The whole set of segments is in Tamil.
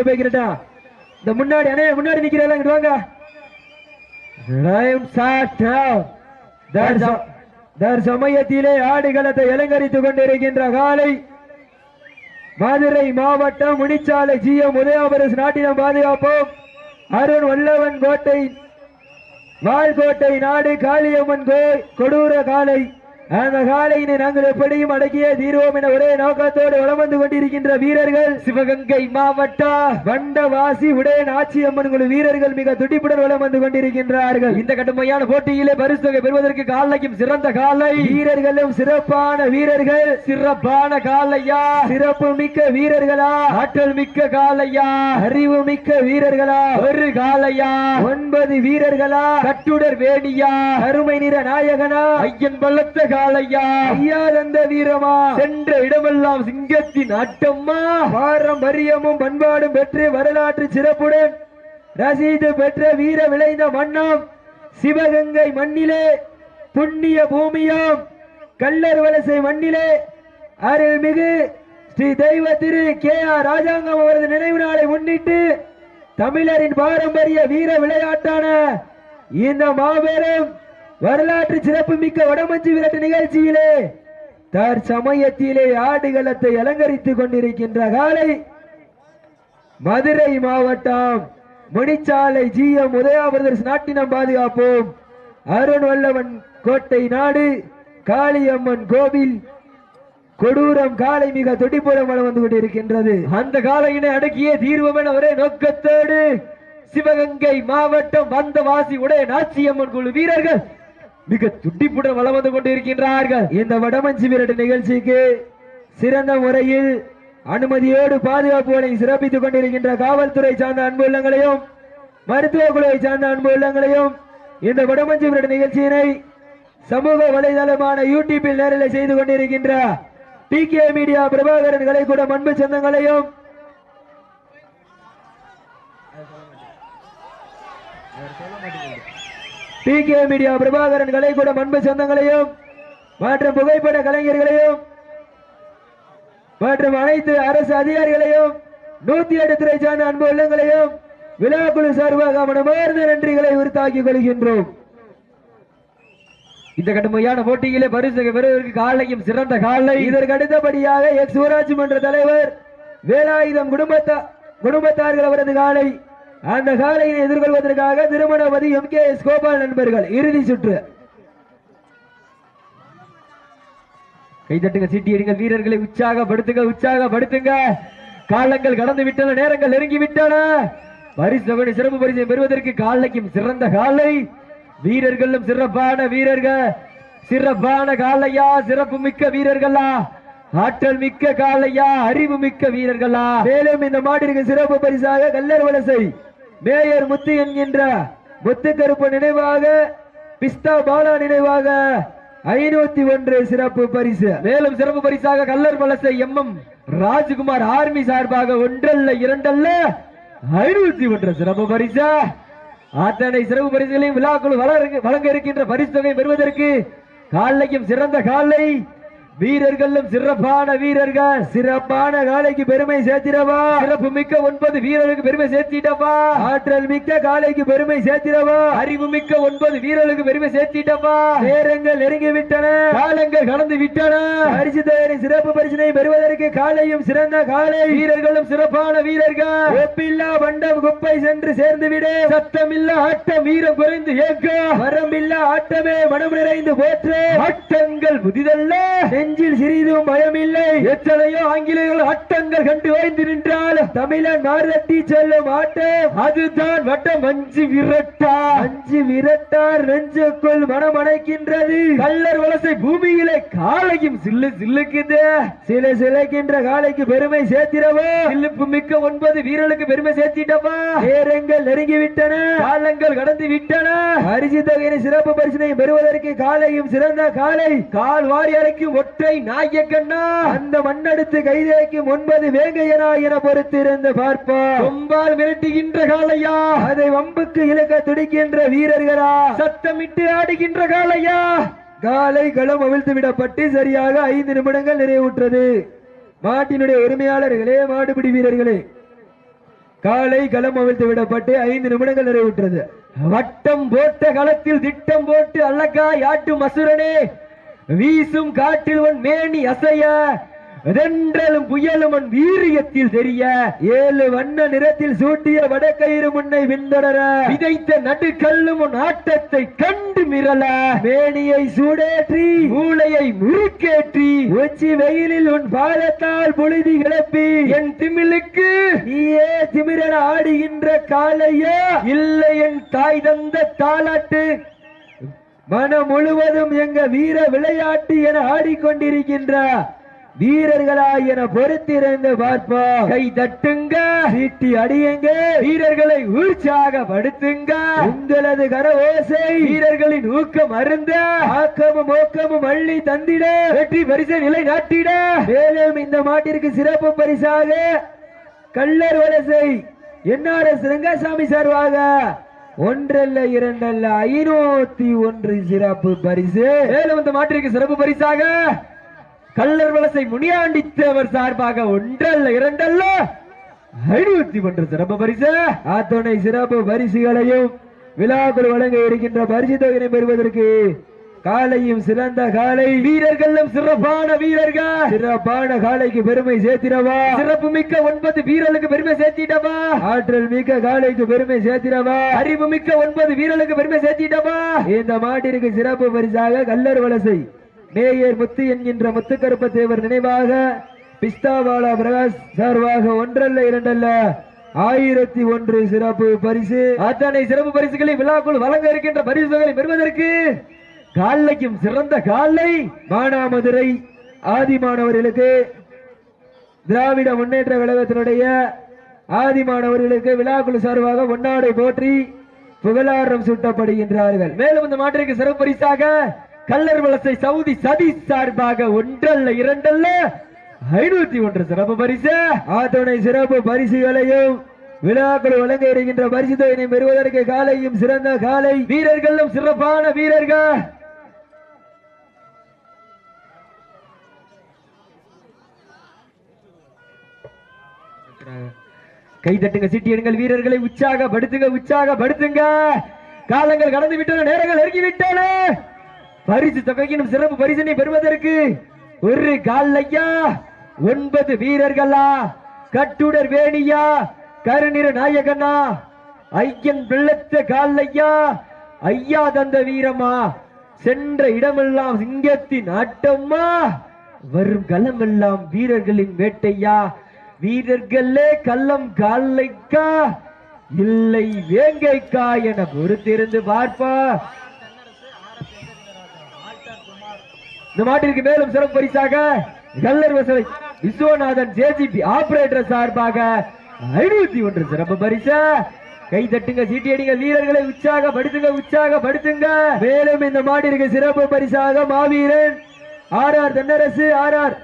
போய்கிறட்டா இந்த முன்னாடி அண்ணே முன்னாடி நிக்கிறேன் இங்கிட்டு வாங்க. Time start now. தற்ச- தற்சமயத்திலே ஆடுகளத்தை அலங்கரித்துக் கொண்டிருக்கின்ற காலை மதுரை மாவட்டம் முனிச்சாலை ஜி எம் உதயாபரசு நாட்டினம் பாதுகாப்போம். அருண் வல்லவன் கோட்டை வாழ்கோட்டை நாடு காளியம்மன் கோ கொடூர காலை அந்த காலையினை நாங்கள் எப்படியும் அடக்கிய தீர்வோம் என ஒரே நோக்கத்தோடு வளம் வந்து கொண்டிருக்கின்ற வீரர்கள். சிவகங்கை மாவட்ட வண்டவாசி உடைய ஆட்சியம்மன் குழு வீரர்கள் மிக துடிப்புடன் வளம் வந்து கொண்டிருக்கின்றார்கள். இந்த கடுமையான போட்டியிலே பரிசு தொகை பெறுவதற்கு காலைக்கும் சிறந்த காலை வீரர்களும் சிறப்பான வீரர்கள். சிறப்பான காலையா சிறப்பு மிக்க வீரர்களா? ஆற்றல் மிக்க காலையா அறிவு மிக்க வீரர்களா? ஒரு காலையா ஒன்பது வீரர்களா? கட்டுடர் வேணியா? அருமை நிற நாயகனா? ஐயன் பள்ளத்த காலையா ஐயா தந்த வீரமா? சென்ற இடமெல்லாம் சிங்கத்தின் ஆட்டம்மா. பாரம்பரியமும் பண்பாடும் பெற்று வரலாற்று சிறப்புடன் ரசீது பெற்ற வீர விளைந்த மன்னம் சிவகங்கை மண்ணிலே புண்ணிய பூமியாம் கல்லர் வலசை மண்ணிலே அருள்மிகு ஸ்ரீ தெய்வ திரு கே ஆர் ராஜாங்கம் அவரது நினைவு நாளை முன்னிட்டு தமிழரின் பாரம்பரிய வீர விளையாட்டான இந்த மாபெரும் வரலாற்று சிறப்பு மிக்க வடமஞ்சு விரட்டு நிகழ்ச்சியிலே தற்சமயத்திலே ஆடுகளத்தை அலங்கரித்துக் கொண்டிருக்கின்ற காலை மதுரை மாவட்டம் மணிச்சாலை ஜி எம் உதயாபிரதர்ஸ் நாட்டினம் பாதுகாப்போம். அருண் வல்லவன் கோட்டை நாடு காளியம்மன் கோவில் கொடூரம் காலை மிக துடிப்புடன் வளம் வந்து கொண்டிருக்கின்றது. அந்த காலையினை அடக்கிய தீர்வமென ஒரே நோக்கத்தோடு சிவகங்கை மாவட்டம் வந்தவாசி உடைய நாச்சியம்மன் குழு வீரர்கள் மிக துடிப்புடன் வளம் வந்து கொண்டிருக்கின்றார்கள். இந்த வடமஞ்சி விரட்டு நிகழ்ச்சிக்கு சிறந்த முறையில் அனுமதியோடு பாதுகாப்புகளை சிறப்பித்துக் கொண்டிருக்கின்ற காவல்துறை சார்ந்த அன்பு உள்ளங்களையும் மருத்துவ குழுவை சார்ந்த அன்பு உள்ளங்களையும் இந்த வடமஞ்சி விரட்டு நிகழ்ச்சியினை சமூக வலைதளமான யூடியூபில் நேரில் செய்து கொண்டிருக்கின்ற T K media Prabhakaran Kalaikoodam அன்பு சொந்தங்களையும் T K media Prabhakaran Kalaikoodam அன்பு சொந்தங்களையும் மற்றும் புகைப்பட கலைஞர்களையும் மற்றும் அனைத்து அரசு அதிகாரிகளையும் நூத்தி எட்டு துறை சார்ந்த அன்பு உள்ளங்களையும் விழாக்குழு சார்பாக மனமார்ந்த நன்றிகளை உறுத்தாக்கிக் கொள்கின்றோம். இந்த கடுமையான போட்டியிலே பரிசு பெறுவதற்கு காலையும் சிறந்த காலை. இதற்கு அடுத்தபடியாக எக்ஸ் ஊராட்சி மன்ற தலைவர் வேலாயுதம் குடும்பத்தா குடும்பத்தார்கள் அவரது காலை. அந்த காலையை எதிர்கொள்வதற்காக Thirumanapathi M. K. S. Gopal நண்பர்கள் இறுதி சுற்று. கைதட்டுங்க சீட்டி எடுங்க வீரர்களை உற்சாகப்படுத்துங்க உற்சாகப்படுத்துங்க. காலங்கள் கடந்து விட்டன நேரங்கள் நெருங்கி விட்டன. பரிசு சிறப்பு பரிசை பெறுவதற்கு காலைக்கும் சிறந்த காலை. வீரர்களும் சிறப்பான வீரர்கள். சிறப்பான காலையா சிறப்பு மிக்க வீரர்களா? ஆற்றல் மிக்க காலையா அறிவு மிக்க வீரர்களா? மேலும் இந்த மாட்டிற்கு சிறப்பு பரிசாக கல்லர் வலசை மேயர் முத்து என்கின்ற முத்து கருப்பு நினைவாக பிஸ்தா பாலா நினைவாக ஐநூத்தி ஒன்று சிறப்பு பரிசு. மேலும் சிறப்பு பரிசாக கல்லர் வலசை எம் எம் ராஜ்குமார் ஆர்மி சார்பாக ஒன்றல்ல இரண்டல்ல ஐநூத்தி ஒன்று சிறப்பு பரிசா. அத்தனை சிறப்பு பரிசுகளையும் விழாக்குழு வழங்க இருக்கின்ற பரிசு தொகை பெறுவதற்கு காலைக்கும் சிறந்த காலை வீரர்களும் சிறப்பான வீரர்கள் சிறப்பான காலைக்கு பெருமை சேர்த்திடவா? சிறப்பு மிக்க ஒன்பது வீரருக்கு பெருமை சேர்த்திடவா? ஆற்றல் மிக்க காலைக்கு பெருமை சேர்த்திடவா? அறிவு மிக்க ஒன்பது வீரர்களுக்கு பெருமை சேர்த்திடவா? நேரங்கள் நெருங்கி விட்டன. காலங்கள் கடந்து விட்டன. பரிசு சிறப்பு பரிசினை பெறுவதற்கு காலையும் சிறந்த காலை வீரர்களும் சிறப்பான வீரர்கள். ஒப்பில்லா வண்டம் குப்பை சென்று சேர்ந்து விடு. சத்தமில்லா ஆட்டம் வீரம் குறைந்து ஏற்க. வரம்பில்லா ஆட்டமே மனம் நிறைந்து போற்று. ஆட்டங்கள் புதிதல்ல. நெஞ்சில் சிறிதும் பயமில்லை. எத்தனையோ ஆங்கிலேயர்கள் ஆட்டங்கள் கண்டு ஓய்ந்து நின்றால் தமிழன் நாரட்டி செல்லும் ஆட்டம் அதுதான் வட்டம். அஞ்சு விரட்டா. அஞ்சு விரட்டார் நெஞ்சுக்குள் மனம் அணைக்கின்றது கல்லர் வலசை பூமியிலே காலையும் சில்லு சில்லுக்குது. சில சிலைக்கின்ற காலைக்கு பெருமை சேர்த்திடவா? சில்லுப்பு மிக்க ஒன்பது வீரலுக்கு பெருமை சேர்த்திட்டவா? நேரங்கள் நெருங்கி விட்டன காலங்கள் கடந்து விட்டன. அரிசி தொகையினை சிறப்பு பரிசனையும் பெறுவதற்கு காலையும் சிறந்த காலை கால் வாரி அரைக்கும் ஒற்றை நாயக்கண்ணா. அந்த மண்ணெடுத்து கைதேக்கும் ஒன்பது வேங்கையனா என பொறுத்திருந்து பார்ப்போம். கொம்பால் மிரட்டுகின்ற காலையா அதை வம்புக்கு இழுக்க துடிக்கின்ற வீரர்களா. சத்தமிட்டு ஆடுகின்ற காலையா காலை களம் அவிழ்த்து விடப்பட்டு சரியாக ஐந்து நிமிடங்கள் நிறைவுற்றது. மாட்டினுடைய உரிமையாளர்களே மாடுபிடி வீரர்களே. காலை களம் அவிழ்த்து விடப்பட்டு ஐந்து நிமிடங்கள் நிறைவுற்றது. வட்டம் போட்ட களத்தில் திட்டம் போட்டு அல்லக்கா யாட்டு மசுரனே. வீசும் காற்றில் உன் மேனி அசைய வென்றலும் புயலும் உன் வீரியத்தில் தெரிய. ஏழு வண்ண நிறத்தில் சூட்டிய வடக்கயிறு முன்னை விந்தொடர விதைத்த நடுக்கல்லும் உன் ஆட்டத்தை கண்டு மிரள. மேனியை சூடேற்றி மூளையை முறுக்கேற்றி உச்சி வெயிலில் உன் பாலத்தால் பொழுதி கிளப்பி என் திமிழுக்கு நீயே திமிரன ஆடுகின்ற காலையா இல்லை என் தாய் தந்த தாலாட்டு மனம் முழுவதும் எங்க வீர விளையாட்டு என ஆடிக்கொண்டிருக்கின்ற வீரர்களா என பொறுத்திருந்து பார்ப்போம். கை தட்டுங்க. வீட்டி அடியுங்க. வீரர்களை உற்சாகப்படுத்துங்க. உங்களது கர ஓசை வீரர்களின் ஊக்கம் அருந்த. ஆக்கமும் ஊக்கமும் அள்ளி தந்திட. வெற்றி பரிசை நிலை நாட்டிட. மேலும் இந்த மாட்டிற்கு சிறப்பு பரிசாக கள்ளர் வலசை என்ஆர்எஸ் ரங்கசாமி சார்பாக ஒன்றல்ல இரண்டல்ல ஐநூத்தி ஒன்று சிறப்பு பரிசு. மேலும் இந்த மாற்றிற்கு சிறப்பு பரிசாக கல்லர் வலசை முனியாண்டித்தவர் சார்பாக ஒன்றல்ல இரண்டல்ல ஐநூத்தி ஒன்று சிறப்பு பரிசு. அத்துணை சிறப்பு பரிசுகளையும் விழாக்கள் வழங்க இருக்கின்ற பரிசு தொகையை பெறுவதற்கு காலையும் சிறந்த காலை. வீரர்களும் சிறப்பான வீரர்கள். சிறப்பான காலைக்கு பெருமை சேர்த்திடவா. சிறப்பு மிக்க ஒன்பது வீரர்களுக்கு பெருமை சேர்த்திடவா. ஆற்றல் மிக்க காலைக்கு பெருமை சேர்த்திடவா. அறிவு மிக்க ஒன்பது வீரர்களுக்கு பெருமை சேர்த்திடவா. இந்த மாட்டிற்கு சிறப்பு பரிசாக கல்லர் வலசை. மேயர் முத்து என்கின்ற முத்துக்கருப்ப தேவர் நினைவாக பிஸ்தாவாலா பிரகாஷ் சார்பாக ஒன்றல்ல இரண்டல்ல. ஆயிரத்தி ஒன்று சிறப்பு பரிசு. அத்தனை சிறப்பு பரிசுகளை விழாக்குள் வழங்க இருக்கின்ற பரிசுகளை பெறுவதற்கு காலைக்கும் சிறந்த காலை மானாமதுரை ஆதி மாணவர்களுக்கு திராவிட முன்னேற்ற கழகத்தினுடைய ஆதி மாணவர்களுக்கு விழாக்குழு சார்பாக ஒன்னாடை போற்றி புகழாரம் சூட்டப்படுகின்றார்கள். மேலும் இந்த மாட்டிற்கு சிறப்பு பரிசாக கல்லர் வலசை சவுதி சதி சார்பாக ஒன்றல்ல இரண்டல்ல ஐநூத்தி ஒன்று சிறப்பு பரிசு. ஆத்தனை சிறப்பு பரிசுகளையும் விழாக்கள் வழங்க இருக்கின்ற பரிசு தொகையினை பெறுவதற்கு காலையும் சிறந்த காலை. வீரர்களும் சிறப்பான வீரர்கள். கை தட்டுங்க சிட்டி எடுங்கள் வீரர்களை உற்சாகப்படுத்துங்க உற்சாகப்படுத்துங்க. காலங்கள் கடந்து விட்டன நேரங்கள் நெருங்கி விட்டன பரிசு தொகையினும் சிறப்பு பரிசினை பெறுவதற்கு ஒரு காலையா ஒன்பது வீரர்களா? கட்டுடர் வேணியா? கருநிற நாயகனா? ஐயன் வெள்ளத்த காலையா ஐயா தந்த வீரமா? சென்ற இடமெல்லாம் சிங்கத்தின் ஆட்டம்மா? வரும் களமெல்லாம் வீரர்களின் வேட்டையா? வீரர்களே கள்ளம் காலைக்கா? இல்லை வேங்கைக்கா என பொறுத்திருந்து பார்ப்பா. இந்த மாட்டிற்கு மேலும் சிறப்பு பரிசாக கல்லர் வசலை விஸ்வநாதன் ஜேஜிபி ஆபரேட்டர் சார்பாக ஐநூத்தி ஒன்று சிறப்பு பரிசா. கை தட்டுங்க சீட்டி அடிங்க வீரர்களை உற்சாக படுத்துங்க மேலும் இந்த மாட்டிற்கு சிறப்பு பரிசாக மாவீரன் R R Thennarasu R R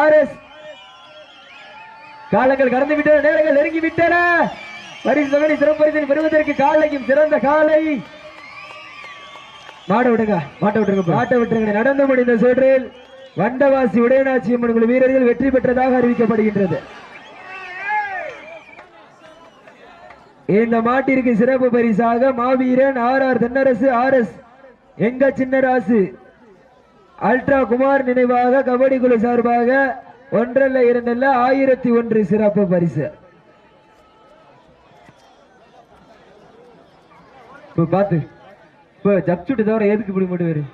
R S காலங்கள் கடந்து விட்டன நேரங்கள் நெருங்கி விட்டன. பரிசு தொகை சிறப்பு பரிசை பெறுவதற்கு காலையும் சிறந்த காலை. மாட விடுங்க மாட்ட விட்டுருங்க மாட்ட விட்டுருங்க. நடந்து முடிந்த சுற்றில் வண்டவாசி உடையநாச்சி அம்மன் வீரர்கள் வெற்றி பெற்றதாக அறிவிக்கப்படுகின்றது. இந்த மாட்டிற்கு சிறப்பு பரிசாக மாவீரன் R R Thennarasu R S எங்க சின்னராசு அல்ட்ரா குமார் நினைவாக கபடி குழு சார்பாக ஒன்றல்ல இரண்டல்ல ஆயிரத்தி ஒன்று சிறப்பு பரிசு. இப்ப பாத்து இப்ப ஜப்சுட்டு தவிர எதுக்கு இப்படி மட்டும் வரும்